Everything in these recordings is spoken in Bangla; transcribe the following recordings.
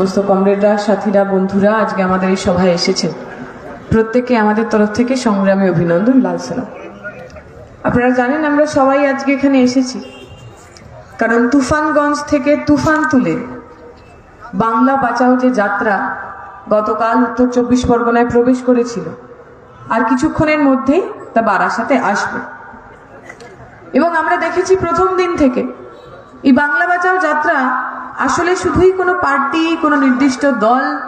সমস্ত কমরেডরা, সাথীরা, বন্ধুরা, আজকে আমাদের এই সভায় এসেছেন প্রত্যেকে আমাদের তরফ থেকে সংগ্রামী অভিনন্দন, লাল সালাম আপনারা জানেন আমরা সবাই আজকে এখানে এসেছি। কারণ তুফানগঞ্জ থেকে তুফান তুলে বাংলা বাঁচাও যে যাত্রা গতকাল উত্তর চব্বিশ পরগনায় প্রবেশ করেছিল, আর কিছুক্ষণের মধ্যেই তা বারাসাতে আসবে। এবং আমরা দেখেছি প্রথম দিন থেকে এই বাংলা বাঁচাও যাত্রা আসলে শুধুই কোনো পার্টি, কোনো নির্দিষ্ট দল,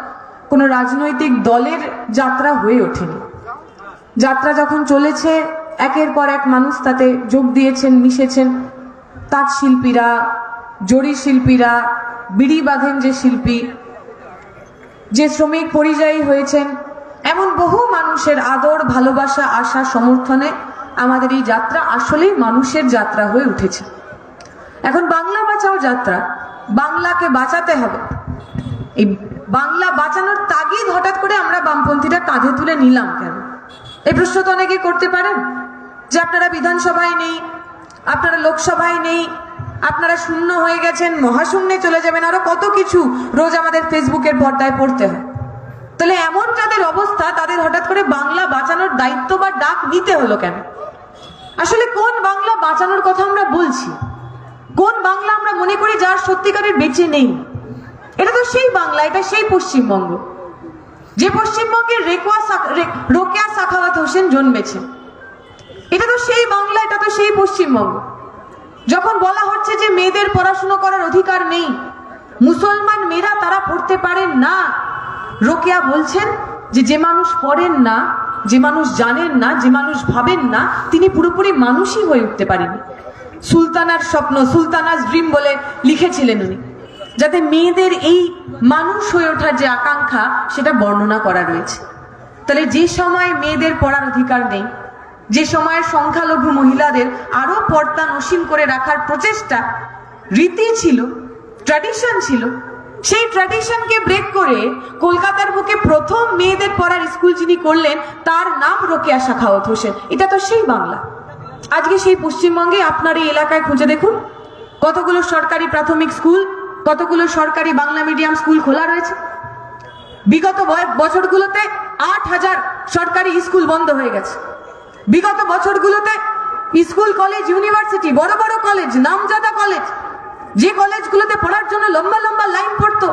কোনো রাজনৈতিক দলের যাত্রা হয়ে ওঠেনি। যাত্রা যখন চলেছে, একের পর এক মানুষ তাতে যোগ দিয়েছেন, মিশেছেন। তাঁত শিল্পীরা জরি শিল্পীরা, বিড়ি বাঁধেন যে শিল্পী, যে শ্রমিক পরিযায়ী হয়েছেন, এমন বহু মানুষের আদর, ভালোবাসা, আশা, সমর্থনে আমাদের এই যাত্রা আসলেই মানুষের যাত্রা হয়ে উঠেছে। এখন বাংলা বাঁচাও যাত্রা। বাংলাকে বাঁচাতে হবে। এই বাংলা বাঁচানোর তাগিদ হঠাৎ করে আমরা বামপন্থীরা কাঁধে তুলে নিলাম কেন? এই প্রশ্ন তো অনেকে করতে পারেন। যে আপনারা বিধানসভায় নেই, আপনারা লোকসভায় নেই, আপনারা শূন্য হয়ে গেছেন, মহাশূন্যে চলে যাবেন, আরও কত কিছু রোজ আমাদের ফেসবুকের পর্দায় পড়তে হয়। তাহলে এমন যাদের অবস্থা, তাদের হঠাৎ করে বাংলা বাঁচানোর দায়িত্ব বা ডাক নিতে হলো কেন? আসলে কোন বাংলা বাঁচানোর কথা আমরা বলছি? কোন বাংলা আমরা মনে করি যার সত্যিকারের বেঁচে নেই? এটা তো সেই বাংলা, এটা সেই পশ্চিমবঙ্গ। যে পশ্চিমবঙ্গের রেকুয়া রোকেয়া সাখাওয়াত হোসেন জন্মেছে এটা তো সেই বাংলা, এটা তো সেই পশ্চিমবঙ্গ। যখন বলা হচ্ছে যে মেয়েদের পড়াশুনো করার অধিকার নেই, মুসলমান মেয়েরা তারা পড়তে পারেন না। রোকেয়া বলছেন যে যে মানুষ পড়েন না, যে মানুষ জানেন না, যে মানুষ ভাবেন না, তিনি পুরোপুরি মানুষই হয়ে উঠতে পারেনি। সুলতানার স্বপ্ন সুলতানার ড্রিম বলে লিখেছিলেন উনি। যাতে মেয়েদের এই মানুষ হয়ে ওঠার যে আকাঙ্ক্ষা, সেটা বর্ণনা করা রয়েছে। তাহলে যে সময় মেয়েদের পড়ার অধিকার নেই, যে সময় সংখ্যালঘু মহিলাদের আরও পর্দা নসীম করে রাখার প্রচেষ্টা, রীতি ছিল ট্র্যাডিশন ছিল, সেই ট্র্যাডিশনকে ব্রেক করে কলকাতার বুকে প্রথম মেয়েদের পড়ার স্কুল যিনি করলেন, তার নাম রোকেয়া শাখাওয়াত হোসেন। এটা তো সেই বাংলা। আজকে সেই পশ্চিমবঙ্গে আপনার এই এলাকায় খুঁজে দেখুন। কতগুলো সরকারি প্রাথমিক স্কুল, কতগুলো সরকারি বাংলা মিডিয়াম স্কুল খোলা রয়েছে। বিগত বছরগুলোতে আট হাজার সরকারি স্কুল বন্ধ হয়ে গেছে। বিগত বছরগুলোতে স্কুল, কলেজ, ইউনিভার্সিটি, বড় বড় কলেজ, নামজাদা কলেজ, যে কলেজগুলোতে পড়ার জন্য লম্বা লম্বা লাইন পড়তো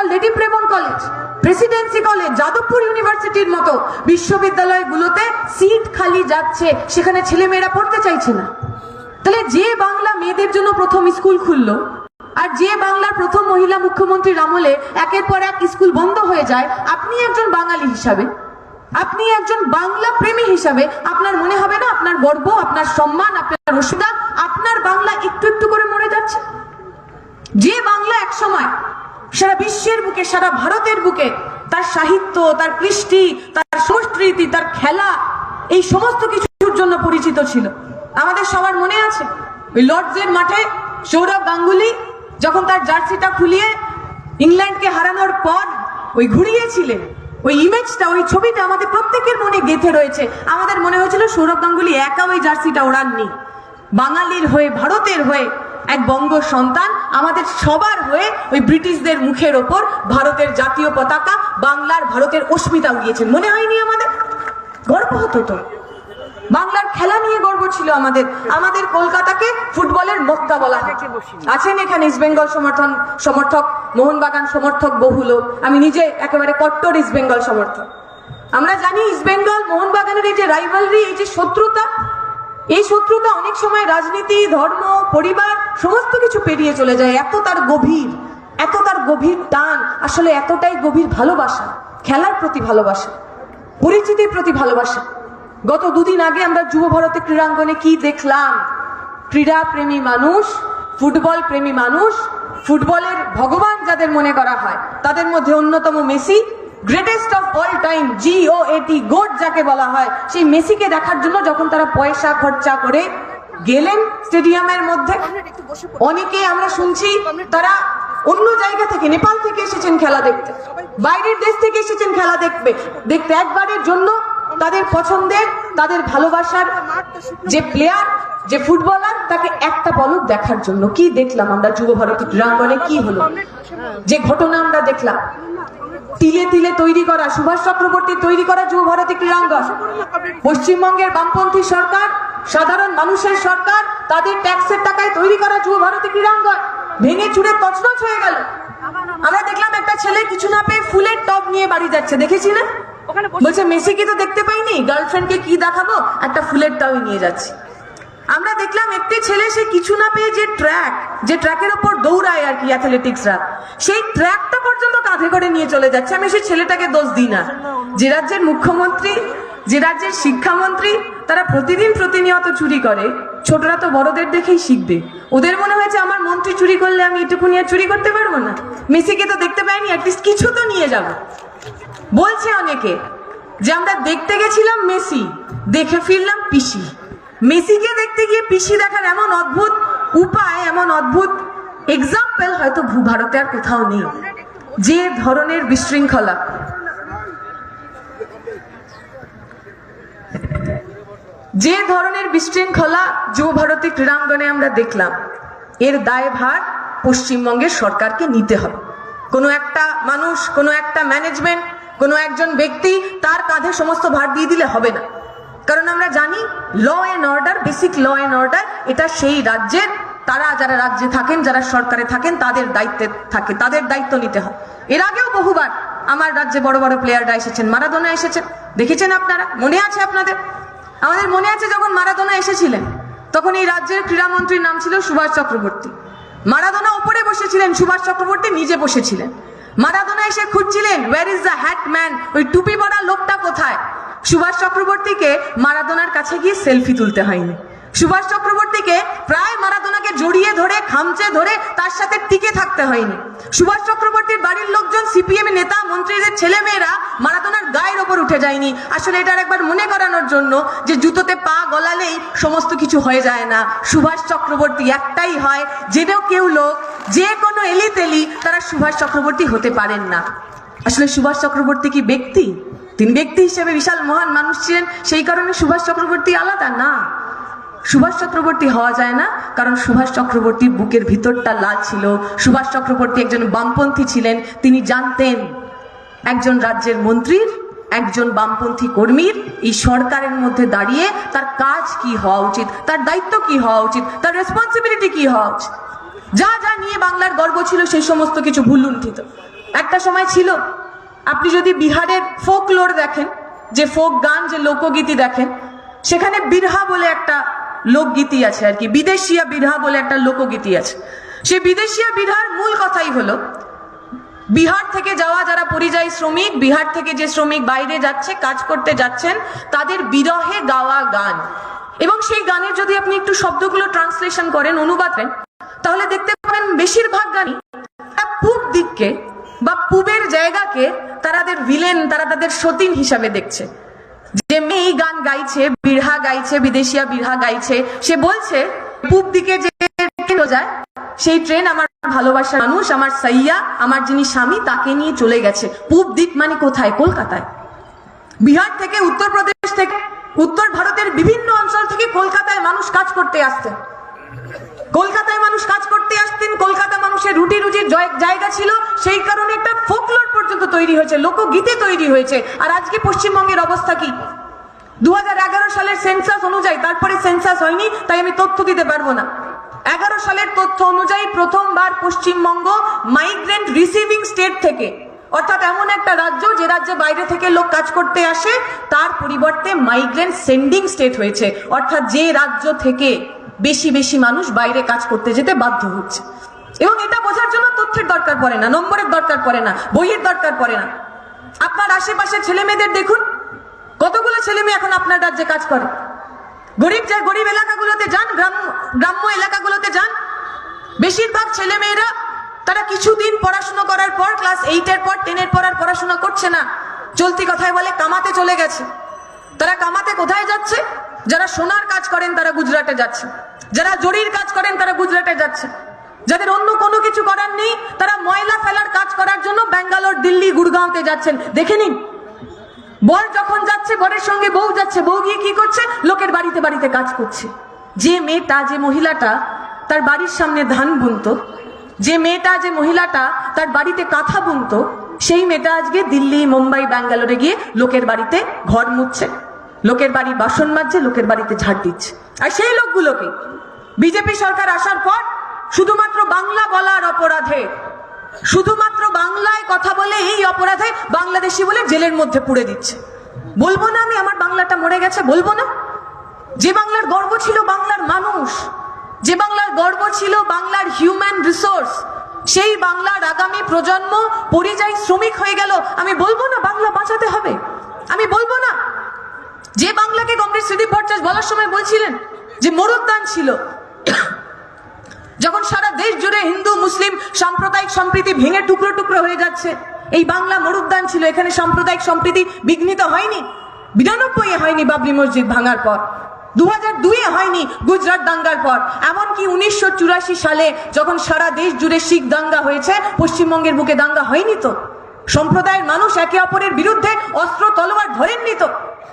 কলকাতার Lady প্রেমন college Presidency college Jadavpur ইউনিভার্সিটির মতো বিশ্ববিদ্যালয়গুলোতে সিট খালি যাচ্ছে, সেখানে ছেলেমেয়েরা পড়তে চাইছে না। তাহলে যে বাংলা মেয়েদের জন্য প্রথম স্কুল খুললো, আর যে বাংলার প্রথম মহিলা মুখ্যমন্ত্রীর আমলে একের পর এক স্কুল বন্ধ হয়ে যায়, আপনি একজন বাঙালি হিসাবে, আপনি একজন বাংলা প্রেমী হিসাবে, আপনার মনে হবে না আপনার গর্ব, আপনার সম্মান, আপনার রসিদা আপনার বাংলা একটু একটু করে মরে যাচ্ছে? যে বাংলা এক সময় সারা বিশ্বের বুকে, সারা ভারতের বুকে তার সাহিত্য, তার কৃষ্টি, তার সংস্কৃতি, তার খেলা, এই সমস্ত কিছুর জন্য পরিচিত ছিল। আমাদের সবার মনে আছে, ওই লর্ডসের মাঠে সৌরভ গাঙ্গুলি যখন তার জার্সিটা খুলিয়ে ইংল্যান্ডকে হারানোর পর ওই ঘুরিয়েছিলেন, ওই ইমেজটা ওই ছবিটা আমাদের প্রত্যেকের মনে গেঁথে রয়েছে। আমাদের মনে হয়েছিল সৌরভ গাঙ্গুলি একা ওই জার্সিটা ওড়াননি। বাঙালির হয়ে, ভারতের হয়ে এক বঙ্গ সন্তান আমাদের সবার হয়ে ওই ব্রিটিশদের মুখের ওপর ভারতের জাতীয় পতাকা, বাংলার ভারতের অস্মিতা উড়িয়েছেন। মনে হয়নি আমাদের? গর্ব হতো তো। বাংলার খেলা নিয়ে গর্ব ছিল আমাদের। আমাদের কলকাতাকে ফুটবলের মক্কা বলা আছেন এখানে ইস্ট বেঙ্গল সমর্থন, সমর্থক, মোহনবাগান সমর্থক বহু লোক। আমি নিজে একেবারে কট্টর ইস্ট বেঙ্গল সমর্থক। আমরা জানি ইস্ট বেঙ্গল মোহনবাগানের এই যে রাইভালরি এই যে শত্রুতা এই শত্রুতা অনেক সময় রাজনীতি, ধর্ম, পরিবার, সমস্ত কিছু পেরিয়ে চলে যায়। এত তার গভীর, এত তার গভীর টান, আসলে এতটাই গভীর ভালোবাসা, খেলার প্রতি ভালোবাসা, পরিচিতির প্রতি ভালোবাসা। গত দুদিন আগে আমরা যুব ভারতে ক্রীড়াঙ্গনে কি দেখলাম? ক্রীড়া প্রেমী মানুষ, ফুটবল প্রেমী মানুষ, ফুটবলের ভগবান যাদের মনে করা হয়, তাদের মধ্যে অন্যতম Messi greatest of all time G O এটি গোট যাকে বলা হয়, সেই মেসিকে দেখার জন্য যখন তারা পয়সা খরচা করে গেলেন স্টেডিয়ামের মধ্যে, অনেকে আমরা শুনছি তারা অন্য জায়গা থেকে, নেপাল থেকে এসেছেন খেলা দেখতে, বাইরের দেশ থেকে এসেছেন খেলা দেখবে, দেখতে একবারের জন্য তাদের পছন্দের, তাদের ভালোবাসার যে প্লেয়ার যে ফুটবলার তাকে একটা পলক দেখার জন্য। কি দেখলাম আমরা যুব ভারতী ক্রীড়াঙ্গনে কি হলো? যে ঘটনা আমরা দেখলাম। তিলে তিলে তৈরি করা সুভাষ চক্রবর্তী তৈরি করা যুব ভারতী ক্রীড়াঙ্গন। পশ্চিমবঙ্গের বামপন্থী সরকার সাধারণ মানুষের সরকার তাদের ট্যাক্সের টাকায় তৈরি করা যুব ভারতী ক্রীড়াঙ্গন। ভেঙে চুরে তছনছ হয়ে গেল। আমরা দেখলাম একটা ছেলে কিছু না পেয়ে ফুলের টব নিয়ে বাড়ি যাচ্ছে দেখেছি না বলছে মেসিকে তো দেখতে পাইনি গার্লফ্রেন্ডকে কি দেখাবো? একটা ফুলের টব নিয়ে যাচ্ছি। আমরা দেখলাম একটি ছেলে, সে কিছু না পেয়ে যে ট্র্যাক যে ট্র্যাকের ওপর দৌড়ায় আর কি অ্যাথলেটিক্সরা সেই ট্র্যাকটা পর্যন্ত কাঁধে করে নিয়ে চলে যাচ্ছে। আমি সেই ছেলেটাকে দোষ দিই না। যে রাজ্যের মুখ্যমন্ত্রী, যে রাজ্যের শিক্ষামন্ত্রী, তারা প্রতিদিন প্রতিনিয়ত চুরি করে। ছোটরা তো বড়দের দেখেই শিখবে। ওদের মনে হয়েছে, আমার মন্ত্রী চুরি করলে আমি এটুকু নিয়ে চুরি করতে পারব না? মেসিকে তো দেখতে পাইনি অ্যাটলিস্ট কিছু তো নিয়ে যাব। বলছে অনেকে যে, আমরা দেখতে গেছিলাম মেসি, দেখে ফিরলাম পিসি। মেসিকে দেখতে গিয়ে পিসি দেখার এমন অদ্ভুত উপায়, এমন অদ্ভুত এক্সাম্পল হয়তো ভূ ভারতে আর কোথাও নেই। যে ধরনের বিশৃঙ্খলা। যে ধরনের বিশৃঙ্খলা যুব ভারতী ক্রীড়াঙ্গনে আমরা দেখলাম, এর দায়ভার পশ্চিমবঙ্গের সরকারকে নিতে হবে। কোনো একটা মানুষ, কোনো একটা ম্যানেজমেন্ট কোনো একজন ব্যক্তি তার কাঁধে সমস্ত ভার দিয়ে দিলে হবে না। কারণ আমরা জানি law and order basic law and order এটা সেই রাজ্যের, তারা যারা রাজ্যে থাকেন, যারা সরকারে থাকেন, তাদের দায়িত্বে থাকে, তাদের দায়িত্ব নিতে হয়। এর আগেও বহুবার আমার রাজ্যে বড় বড় প্লেয়াররা এসেছেন, মারাদোনা এসেছেন। দেখেছেন আপনারা? মনে আছে আপনাদের? আমাদের মনে আছে যখন মারাদোনা এসেছিলেন, তখন এই রাজ্যের ক্রীড়ামন্ত্রীর নাম ছিল সুভাষ চক্রবর্তী। মারাদোনা উপরে বসেছিলেন, সুভাষ চক্রবর্তী নিজে বসেছিলেন। মারাদোনা এসে খুঁজছিলেন where is the hat man ওই টুপি পরা লোকটা কোথায়? সুভাষ চক্রবর্তীকে মারাদোনার কাছে গিয়ে সেলফি তুলতে হয়নি। সুভাষ চক্রবর্তীকে প্রায় মারাদোনাকে জড়িয়ে ধরে, খামচে ধরে তার সাথে টিকে থাকতে হয়নি। সুভাষ চক্রবর্তীর বাড়ির লোকজন, সিপিএম নেতা, মন্ত্রীদের ছেলে মেয়েরা মারাদোনার গায়ের ওপর উঠে যায়নি। আসলে এটার একবার মনে করানোর জন্য যে জুতোতে পা গলালেই সমস্ত কিছু হয়ে যায় না। সুভাষ চক্রবর্তী একটাই হয়, জেনেও কেউ লোক যে কোনো এলি তেলি তারা সুভাষ চক্রবর্তী হতে পারেন না। আসলে সুভাষ চক্রবর্তী কি ব্যক্তি? তিনি ব্যক্তি হিসেবে বিশাল মহান মানুষ ছিলেন, সেই কারণে সুভাষ চক্রবর্তী আলাদা না। সুভাষ চক্রবর্তী হওয়া যায় না, কারণ সুভাষ চক্রবর্তীর বুকের ভিতরটা লাল ছিল। সুভাষ চক্রবর্তী একজন বামপন্থী ছিলেন, তিনি জানতেন একজন রাজ্যের মন্ত্রীর, একজন বামপন্থী কর্মীর এই সরকারের মধ্যে দাঁড়িয়ে তার কাজ কি হওয়া উচিত, তার দায়িত্ব কি হওয়া উচিত, তার রেসপন্সিবিলিটি কি হওয়া উচিত। যা যা নিয়ে বাংলার গর্ব ছিল সেই সমস্ত কিছু ভুল লুণ্ঠিত। একটা সময় ছিল, আপনি যদি বিহারের ফোক লোর দেখেন, যে ফোক গান, যে লোকগীতি দেখেন, সেখানে বিরহা বলে একটা লোকগীতি আছে আর কি, বিদেশিয়া বিরহা বলে একটা লোকগীতি আছে। সে বিদেশিয়া বিরহার মূল কথাই হলো, বিহার থেকে যাওয়া যারা পরিযায়ী শ্রমিক, বিহার থেকে যে শ্রমিক বাইরে যাচ্ছে, কাজ করতে যাচ্ছেন, তাদের বিরহে গাওয়া গান। এবং সেই গানের যদি আপনি একটু শব্দগুলো ট্রান্সলেশন করেন, অনুবাদ তাহলে দেখতে পাবেন বেশিরভাগ গানই পূব দিককে বা পূবের জায়গাকে তারা তাদের ভিলেন তারা তাদের সতীন হিসাবে দেখছে। যে মেয়ে গান গাইছে, বিরহা গাইছে, বিদেশিয়া বিরহা গাইছে, সে বলছে, পূব দিকে যে ট্রেন যায়, সেই ট্রেন আমার ভালোবাসার মানুষ, আমার সাইয়া, আমার যিনি স্বামী, তাকে নিয়ে চলে গেছে। পূব দিক মানে কোথায়? কলকাতায়। বিহার থেকে, উত্তরপ্রদেশ থেকে, উত্তর ভারতের বিভিন্ন অঞ্চল থেকে কলকাতায় মানুষ কাজ করতে আসতেন কলকাতায় মানুষ কাজ করতে আসতেন, কলকাতা মানুষের রুটি রুজির জায়গা ছিল, সেই কারণে একটা ফোকলোর পর্যন্ত তৈরি হয়েছে, লোকগীতি তৈরি হয়েছে। আর আজকে পশ্চিমবঙ্গের অবস্থা কি? দু হাজার এগারো সালের সেন্সাস অনুযায়ী, তারপরে সেন্সাস হয়নি, তাই আমি তথ্য দিতে পারব না। এগারো সালের তথ্য অনুযায়ী প্রথমবার পশ্চিমবঙ্গ মাইগ্রেন্ট রিসিভিং স্টেট থেকে অর্থাৎ এমন একটা রাজ্য যে রাজ্যে বাইরে থেকে লোক কাজ করতে আসে, তার পরিবর্তে মাইগ্রেন্ট সেন্ডিং স্টেট হয়েছে। অর্থাৎ যে রাজ্য থেকে বেশি বেশি মানুষ বাইরে কাজ করতে যেতে বাধ্য হচ্ছে। এবং এটা বোঝার জন্য তথ্যের দরকার পড়ে না, নম্বরের দরকার পড়ে না, বইয়ের দরকার পড়ে না। আপনার আশেপাশে ছেলে মেয়েদের দেখুন, কতগুলো ছেলে মেয়ে এখন আপনার রাজ্যে কাজ করে? গরিব গরিব এলাকাগুলোতে যান, গ্রাম্য গ্রাম্য এলাকাগুলোতে যান, বেশিরভাগ ছেলে মেয়েরা তারা কিছুদিন পড়াশোনা করার পর ক্লাস এইটের পর টেনের পর আর পড়াশোনা করছে না। চলতি কথায় বলে, কামাতে চলে গেছে। তারা কামাতে কোথায় যাচ্ছে? যারা সোনার কাজ করেন, তারা গুজরাটে যাচ্ছে। যারা জরির কাজ করেন, তারা গুজরাটে যাচ্ছে। যাদের অন্য কোনো কিছু করার নেই, তারা ময়লা ফেলার কাজ করার জন্য ব্যাঙ্গালোর, দিল্লি গুড়গাঁওতে যাচ্ছেন। দেখে নিন। বর যখন যাচ্ছে, বরের সঙ্গে বউ যাচ্ছে, বউ গিয়ে কি করছে? লোকের বাড়িতে বাড়িতে কাজ করছে। যে মেয়েটা, যে মহিলাটা, তার বাড়ির সামনে ধান বুনতো যে মেয়েটা, যে মহিলাটা তার বাড়িতে কাঁথা বুনতো, সেই মেয়েটা আজকে দিল্লি, মুম্বাই, ব্যাঙ্গালোরে গিয়ে লোকের বাড়িতে ঘর মুছছে। লোকের বাড়ি বাসন মাজছে, লোকের বাড়িতে ঝাড় দিচ্ছে। আর সেই লোকগুলোকে বিজেপি সরকার আসার পর শুধুমাত্র বাংলা বলার অপরাধে, শুধুমাত্র বাংলায় কথা বলে এই অপরাধে বাংলাদেশি বলে জেলের মধ্যে পুড়ে দিচ্ছে। বলব না আমি, আমার বাংলাটা মরে গেছে, বলব না। যে বাংলার গর্ব ছিল বাংলার মানুষ যে বাংলার গর্ব ছিল বাংলার হিউম্যান রিসোর্স সেই বাংলার আগামী প্রজন্ম পরিযায়ী শ্রমিক হয়ে গেল। আমি বলব না বাংলা বাঁচাতে হবে। আমি বলব না। যে বাংলাকে কংগ্রেস সুদীপ ভট্টাচার্য বলার সময় বলছিলেন যে মরুদ্যান ছিল, যখন সারা দেশ জুড়ে হিন্দু, মুসলিম সাম্প্রদায়িক সম্প্রীতি ভেঙে টুকরো টুকরো হয়ে যাচ্ছে, এই বাংলা মরুদ্যান ছিল। এখানে সাম্প্রদায়িক সম্প্রীতি বিঘ্নিত হয়নি। বিরানব্বই হয়নি বাবরি মসজিদ ভাঙার পর। দু দুইয়ে হয়নি গুজরাট দাঙ্গার পর। এমনকি উনিশশো চুরাশি সালে যখন সারা দেশ জুড়ে শিখ দাঙ্গা হয়েছে, পশ্চিমবঙ্গের বুকে দাঙ্গা হয়নি তো? সম্প্রদায়ের মানুষ একে অপরের বিরুদ্ধে অস্ত্র তলোয়ার ধরেননি তো?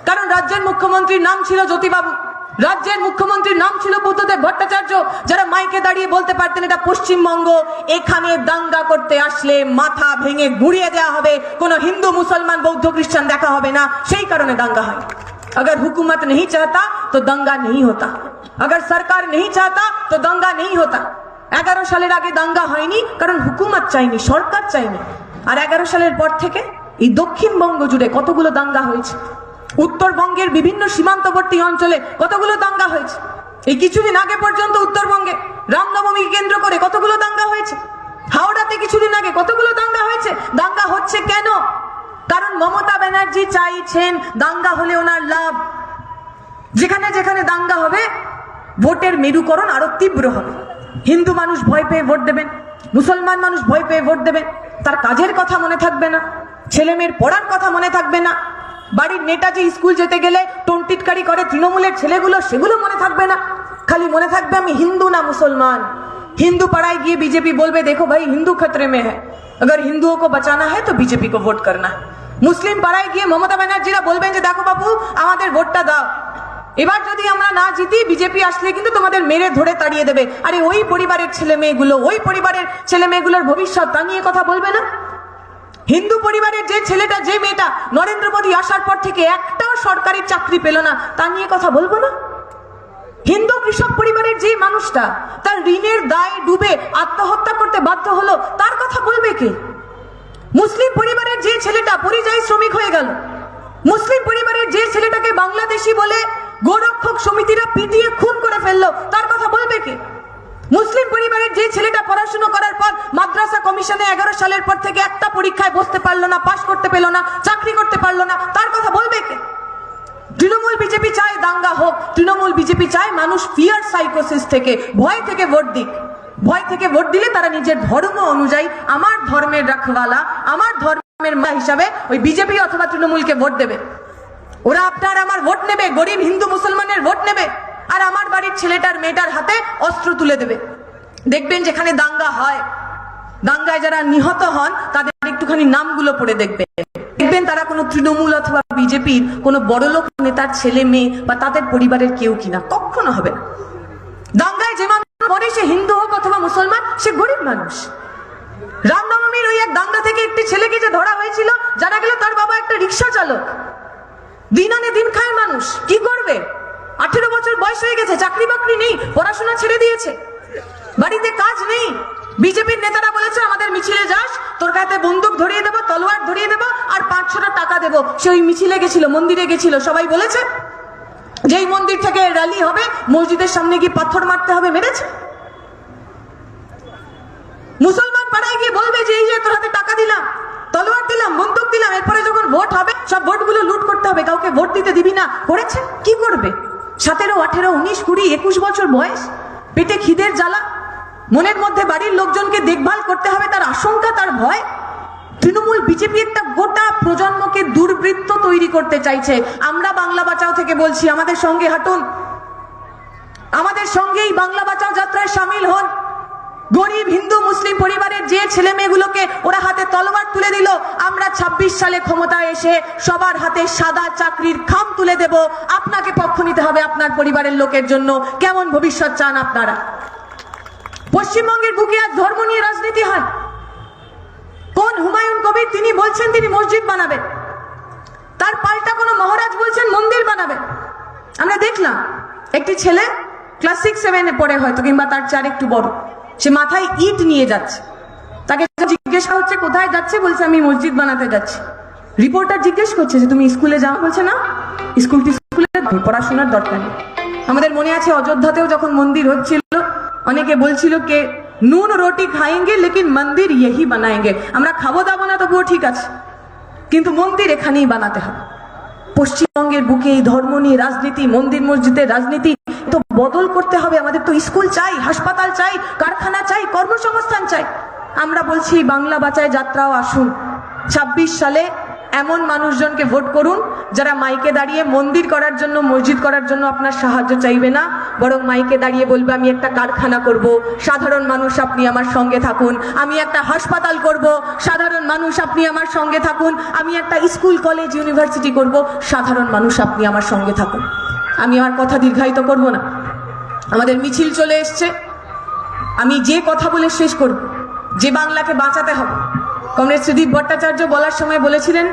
কারণ রাজ্যের মুখ্যমন্ত্রীর নাম ছিল জ্যোতিবাবু। রাজ্যের মুখ্যমন্ত্রীর নাম ছিল বুদ্ধদেব ভট্টাচার্য। যারা মাইকে দাঁড়িয়ে বলতে পারতেন এটা পশ্চিমবঙ্গ, এখানে দাঙ্গা করতে আসলে মাথা ভেঙে গুড়িয়ে দেওয়া হবে। কোনো হিন্দু, মুসলমান, বৌদ্ধ, খ্রিস্টান দেখা হবে না। সেই কারণে দাঙ্গা হয় अगर हुकूमत नहीं चाहता तो दंगा नहीं होता अगर सरकार नहीं चाहता तो दंगा नहीं होता এগারো সালের আগে দাঙ্গা হয়নি কারণ হুকুমত চাইনি সরকার চাইনি আর এগারো সালের পর থেকে এই দক্ষিণবঙ্গ জুড়ে কতগুলো দাঙ্গা হয়েছে উত্তরবঙ্গের বিভিন্ন সীমান্তবর্তী অঞ্চলে কতগুলো দাঙ্গা হয়েছে এই কিছুদিন আগে পর্যন্ত উত্তরবঙ্গে রামনবমীকে কেন্দ্র করে কতগুলো দাঙ্গা হয়েছে হাওড়াতে কিছুদিন আগে কতগুলো দাঙ্গা হয়েছে দাঙ্গা হচ্ছে কেন কারণ মমতা ব্যানার্জি চাইছেন দাঙ্গা হলে ওনার লাভ। যেখানে যেখানে দাঙ্গা হবে, ভোটের মেরুকরণ আরও তীব্র হবে। হিন্দু মানুষ ভয় পেয়ে ভোট দেবেন, মুসলমান মানুষ ভয় পেয়ে ভোট দেবেন, তার কাজের কথা মনে থাকবে না ছেলে মেয়ের পড়ার কথা মনে থাকবে না। বাড়ির নেটা যে স্কুল যেতে গেলে টন্টিটকারি করে তৃণমূলের ছেলেগুলো, সেগুলো মনে থাকবে না। খালি মনে থাকবে আমি হিন্দু না মুসলমান। হিন্দু পাড়ায় গিয়ে বিজেপি বলবে, দেখো ভাই, হিন্দু ক্ষেত্রে মেয়ে হ্যাঁ अगर हिंदुओं को बचाना है तो बीजेपी को वोट करना है মুসলিম পাড়ায় গিয়ে মমতা ব্যানার্জিরা বলবেন যে দেখো বাবু আমাদের ভোটটা দাও এবার যদি আমরা না জিতি বিজেপি আসলে কিন্তু তোমাদের মেরে ধরে তাড়িয়ে দেবে আরে ওই পরিবারের ছেলে মেয়েগুলো ওই পরিবারের ছেলে মেয়েগুলোর ভবিষ্যৎ তা নিয়ে কথা বলবে না হিন্দু পরিবারের যে ছেলেটা যে মেয়েটা নরেন্দ্র মোদী আসার পর থেকে একটাও সরকারি চাকরি পেল না তা নিয়ে কথা বলবো না হিন্দু কৃষক পরিবারের যে মানুষটা, তার ঋণের দায় ডুবে আত্মহত্যা করতে বাধ্য হলো, তার কথা বলবে কে? মুসলিম পরিবারের যে ছেলেটা পরিযায়ী শ্রমিক হয়ে গেল। মুসলিম পরিবারের যে ছেলেটাকে বাংলাদেশি বলে গোরক্ষক সমিতিরা পিটিয়ে খুন করে ফেলল, তার কথা বলবে কে? মুসলিম পরিবারের যে ছেলেটা পড়াশুনো করার পর মাদ্রাসা কমিশনে এগারো সালের পর থেকে একটা পরীক্ষায় বসতে পারল না, পাশ করতে পেল না, চাকরি করতে পারল না, তার কথা বলবে কে? তৃণমূল বিজেপি চায় দাঙ্গা হোক, তৃণমূল বিজেপি চায় মানুষ ফিয়ার সাইকোসিস থেকে, ভয় থেকে ভোট দিক। ভয় থেকে ভোট দিলে তারা নিজের ধর্ম অনুযায়ী আমার ধর্মের রাখওয়ালা, আমার ধর্মের মা হিসাবে ওই বিজেপি অথবা তৃণমূলকে ভোট দেবে। ওরা আপনার আমার ভোট নেবে, গরিব হিন্দু মুসলমানের ভোট নেবে, আর আমার বাড়ির ছেলেটার মেয়েটার হাতে অস্ত্র তুলে দেবে। দেখবেন যেখানে দাঙ্গা হয়, দাঙ্গায় যারা নিহত হন, তাদের একটুখানি নামগুলো পড়ে দেখবেন। দেখবেন তারা কোনো তৃণমূল অথবা বিজেপির কোনো বড়লোক নেতার ছেলে, মেয়ে বা তাদের পরিবারের কেউ কিনা, কখনো হবে না। দাঙ্গায় যে মানুষ মরে সে হিন্দু হোক অথবা মুসলমান, সে গরিব মানুষ। রামনবমীর ওই এক দাঙ্গা থেকে একটি ছেলেকে যে ধরা হয়েছিল, জানা গেল তার বাবা একটা রিক্সা চালক। দিন আনে দিন খায় মানুষ, কি করবে? আঠেরো বছর বয়স হয়ে গেছে, চাকরি বাকরি নেই, পড়াশোনা ছেড়ে দিয়েছে। বাড়িতে কাজ নেই। বিজেপির নেতারা বলেছে, আমাদের মিছিলে যাস, তোর কাছে বন্দুক ধরিয়ে দেবো, তলোয়ার ধরিয়ে দেবো আর পাঁচশোটা টাকা দেবো। সে ওই মিছিলে গেছিল, মন্দিরে গেছিল। সবাই বলেছে, যেই মন্দির থেকে র্যালি হবে, মসজিদের সামনে গিয়ে পাথর মারতে হবে। মেরেছে। মুসলমান পাড়ায় গিয়ে বলবে যে, এই যে তোর হাতে টাকা দিলাম, তলোয়ার দিলাম, বন্দুক দিলাম, এরপরে যখন ভোট হবে, সব ভোটগুলো লুট করতে হবে, কাউকে ভোট দিতে দিবি না। করেছে। কি করবে? সতেরো, আঠেরো, উনিশ, কুড়ি, একুশ বছর বয়স, পেটে খিদের জ্বালা। মনের মধ্যে বাড়ির লোকজনকে দেখভাল করতে হবে, তার আশঙ্কা, তার ভয়। তৃণমূল বিজেপি একটা গোটা প্রজন্মকে দুর্বৃত্ত তৈরি করতে চাইছে। আমরা বাংলা বাঁচাও থেকে বলছি, আমাদের সঙ্গে হাঁটুন। আমাদের সঙ্গেই বাংলা বাঁচাও যাত্রায় সামিল হন। গরিব হিন্দু মুসলিম পরিবারের যে ছেলে মেয়েগুলোকে ওরা হাতে তলোয়ার তুলে দিল, আমরা ২৬ সালে ক্ষমতায় এসে সবার হাতে সাদা চাকরির খাম তুলে দেব। আপনাকে পক্ষ নিতে হবে আপনার পরিবারের লোকের জন্য। কেমন ভবিষ্যৎ চান আপনারা? পশ্চিমবঙ্গের বুকে আজ ধর্ম নিয়ে রাজনীতি হয়। কোন হুমায়ুন কবির তিনি বলছেন তিনি মসজিদ বানাবেন। তার পাল্টা কোনো মহারাজ বলছেন মন্দির বানাবেন। আমরা দেখলাম, একটি ছেলে ক্লাস সিক্স সেভেনে পড়ে হয়তো, কিংবা তার চার একটু বড়। সে মাথায় ইট নিয়ে যাচ্ছে। তাকে জিজ্ঞেস হচ্ছে, কোথায় যাচ্ছে? বলছে, আমি মসজিদ বানাতে যাচ্ছি। রিপোর্টার জিজ্ঞেস করছে যে, তুমি স্কুলে যাও? বলছে, না স্কুলে পড়াশোনার দরকার নেই। আমাদের মনে আছে, অযোধ্যাতেও যখন মন্দির হচ্ছিল অনেকে বলছিল কে, নুন রুটি খাইঙ্গে লেকিন মন্দির ইহি বানায়েঙ্গে। আমরা খাব, দাবো না, তবুও ঠিক আছে। কিন্তু মন্দির এখানেই বানাতে হবে। পশ্চিমবঙ্গের বুকে এই ধর্ম নিয়ে রাজনীতি, মন্দির মসজিদের রাজনীতি, তো বদল করতে হবে। আমাদের তো স্কুল চাই, হাসপাতাল চাই, কারখানা চাই, কর্মসংস্থান চাই। আমরা বলছি, বাংলা বাঁচায় যাত্রাও আসুন। ২৬ সালে এমন মানুষজনকে ভোট করুন যারা মাইকে দাঁড়িয়ে মন্দির করার জন্য, মসজিদ করার জন্য আপনার সাহায্য চাইবে না। বরং মাইকে দাঁড়িয়ে বলবে, আমি একটা কারখানা করব। সাধারণ মানুষ আপনি আমার সঙ্গে থাকুন। আমি একটা হাসপাতাল করব। সাধারণ মানুষ আপনি আমার সঙ্গে থাকুন। আমি একটা স্কুল, কলেজ, ইউনিভার্সিটি করব। সাধারণ মানুষ আপনি আমার সঙ্গে থাকুন। আমি আমার কথা দীর্ঘায়িত করব না। আমাদের মিছিল চলে এসছে। আমি যে কথা বলে শেষ করব। যে বাংলাকে বাঁচাতে হবে। কমরেড সুদীপ ভট্টাচার্য বলার সময় বলেছিলেন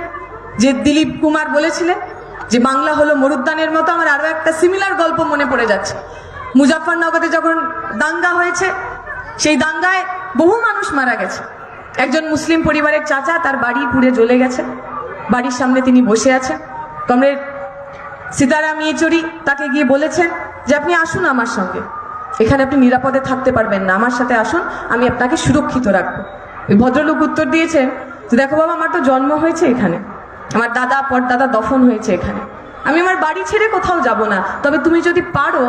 যে দিলীপ কুমার বলেছিলেন যে বাংলা হলো মরুদ্যানের মতো, আমার আরও একটা সিমিলার গল্প মনে পড়ে যাচ্ছে। মুজাফরনগরে যখন দাঙ্গা হয়েছে, সেই দাঙ্গায় বহু মানুষ মারা গেছে। একজন মুসলিম পরিবারের চাচা তার বাড়ি পুড়ে জ্বলে গেছে। বাড়ির সামনে তিনি বসে আছেন। কমরেড সীতারাম ইয়েচুরি তাকে গিয়ে বলেছেন যে, আপনি আসুন আমার সঙ্গে। এখানে আপনি নিরাপদে থাকতে পারবেন না। আমার সাথে আসুন, আমি আপনাকে সুরক্ষিত রাখব। ওই ভদ্রলোক উত্তর দিয়েছে দেখো বাবা, আমার তো জন্ম হয়েছে এখানে। আমার দাদা পর দাদা দফন হয়েছে এখানে। আমি আমার বাড়ি ছেড়ে কোথাও যাব না। তবে তুমি যদি পারো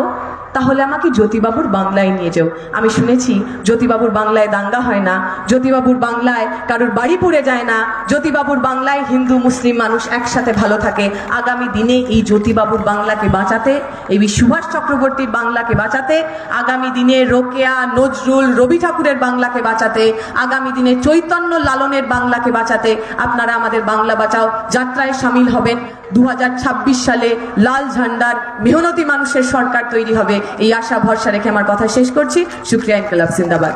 তাহলে আমাকে জ্যোতিবাবুর বাংলায় নিয়ে যাও। আমি শুনেছি, জ্যোতিবাবুর বাংলায় দাঙ্গা হয় না, জ্যোতিবাবুর বাংলায় কারোর বাড়ি পুড়ে যায় না, জ্যোতিবাবুর বাংলায় হিন্দু, মুসলিম মানুষ একসাথে ভালো থাকে। আগামী দিনে এই জ্যোতিবাবুর বাংলাকে বাঁচাতে, এই সুভাষ চক্রবর্তীর বাংলাকে বাঁচাতে, আগামী দিনে রোকেয়া, নজরুল, রবি ঠাকুরের বাংলাকে বাঁচাতে, আগামী দিনে চৈতন্য লালনের বাংলাকে বাঁচাতে আপনারা আমাদের বাংলা বাঁচাও। যাত্রায় সামিল হবেন। দু হাজার ছাব্বিশ সালে লাল ঝান্ডার মেহনতি মানুষের সরকার তৈরি হবে। এই আশা ভরসা রেখে আমার কথা শেষ করছি। শুক্রিয়া ইনকলাব জিন্দাবাদ।